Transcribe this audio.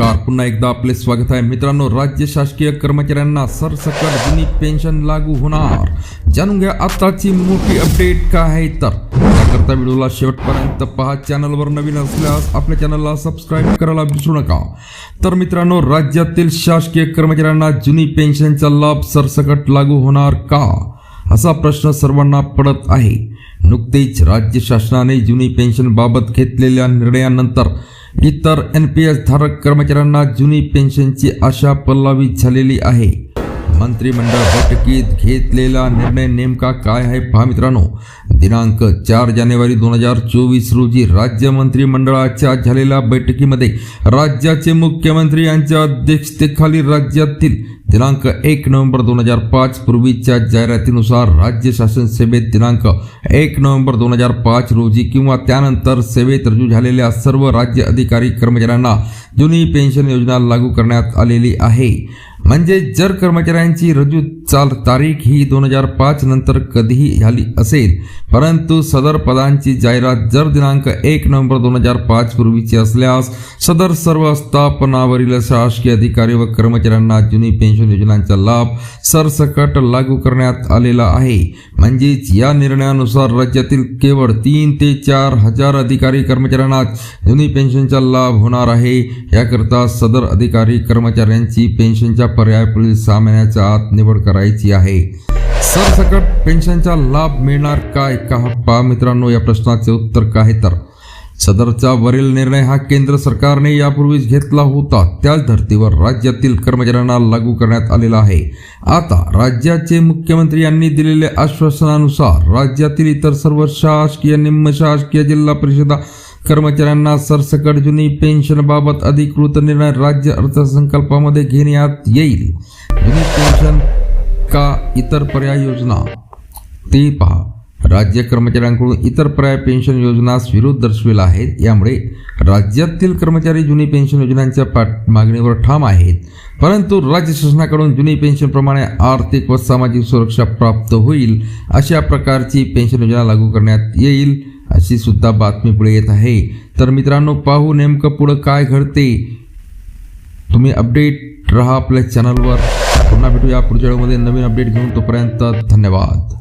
नमस्कार. पुन्हा एकदा आपले स्वागत आहे. मित्रांनो राज्य शासकीय कर्मचाऱ्यांना सरसकट जुनी पेन्शन लागू होणार. जाणून घ्या आताची मोठी अपडेट काय आहे तर. त्याकरता व्हिडिओला शेवटपर्यंत पहा. चॅनलवर नवीन असल्यास आपल्या चॅनलला सबस्क्राईब करायला विसरू नका. तर मित्रांनो राज्यातील शासकीय कर्मचाऱ्यांना जुनी पेन्शनचा लाभ सरसकट लागू होणार का? असा प्रश्न सर्वांना पडत आहे. नुकतेच राज्य शासनाने जुनी पेन्शनबाबत घेतलेल्या निर्णयानंतर इतर एन पी एस धारक कर्मचाऱ्यांना जुनी पेन्शनची आशा पल्लावी झालेली आहे. मंत्रिमंडळ बैठकीत घेतलेला निर्णय नेमका काय आहे पहा मित्रांनो. दिनांक चार जानेवारी दोन हजार चोवीस रोजी राज्य मंत्रिमंडळाच्या झालेल्या बैठकीमध्ये राज्याचे मुख्यमंत्री यांच्या अध्यक्षतेखाली राज्यातील दिनांक एक नोव्हेंबर दोन हजार पाच पूर्वीच्या जाहिरातीनुसार राज्य शासन सेवेत दिनांक एक नोव्हेंबर दोन हजार पाच रोजी किंवा त्यानंतर सेवेत रुजू झालेल्या सर्व राज्य अधिकारी कर्मचाऱ्यांना जुनी पेन्शन योजना लागू करण्यात आलेली आहे. म्हणजे जर कर्मचाऱ्यांची रजू चाल तारीख ही दोन हजार पाच नंतर कधीही झाली असेल. परंतु सदर पदांची जाहिरात जर दिनांक एक नोव्हेंबर दोन हजार पाच पूर्वीची असल्यास सदर सर्व स्थापनावरील शासकीय अधिकारी व कर्मचाऱ्यांना जुनी पेन्शन योजनांचा लाभ सरसकट लागू करण्यात आलेला आहे. म्हणजेच या निर्णयानुसार राज्यातील केवळ तीन ते चार हजार अधिकारी कर्मचाऱ्यांना जुनी पेन्शनचा लाभ होणार आहे. याकरता सदर अधिकारी कर्मचाऱ्यांची पेन्शनच्या पर्याय पुढील आत निवड करायची आहे. सरसकट पेन्शनचा लाभ मिळणार काय? का पहा मित्रांनो या प्रश्नाचे उत्तर काय? तर सदरचा वरील निर्णय हा केंद्र सरकारने यापूर्वीच घेतला होता. त्याच धर्तीवर राज्यातील कर्मचाऱ्यांना लागू करण्यात आलेला आहे. आता राज्याचे मुख्यमंत्री यांनी दिलेल्या आश्वासनानुसार राज्यातील इतर सर्व शासकीय निम्न शासकीय जिल्हा परिषदा कर्मचाऱ्यांना सरसकट जुनी पेन्शनबाबत अधिकृत निर्णय राज्य अर्थसंकल्पामध्ये घेण्यात येईल. जुनी पेन्शन का इतर पर्याय योजना? ते पहा. राज्य कर्मचाऱ्यांकडून इतर पर्याय पेन्शन योजनास विरोध दर्शविला आहे. यामुळे राज्यातील कर्मचारी जुनी पेन्शन योजनांच्या पाठ मागणीवर ठाम आहेत. परंतु राज्य शासनाकडून जुनी पेन्शनप्रमाणे आर्थिक व सामाजिक सुरक्षा प्राप्त होईल अशा प्रकारची पेन्शन योजना लागू करण्यात येईल अशी सुद्धा बातमी पुढे येत आहे. तर मित्रांनो पाहू नेमकं पुढं काय घडते. तुम्ही अपडेट रहा आपल्या चॅनलवर पुन्हा भेटूया पुढच्या वेळेमध्ये नवीन अपडेट घेऊन. तोपर्यंत धन्यवाद.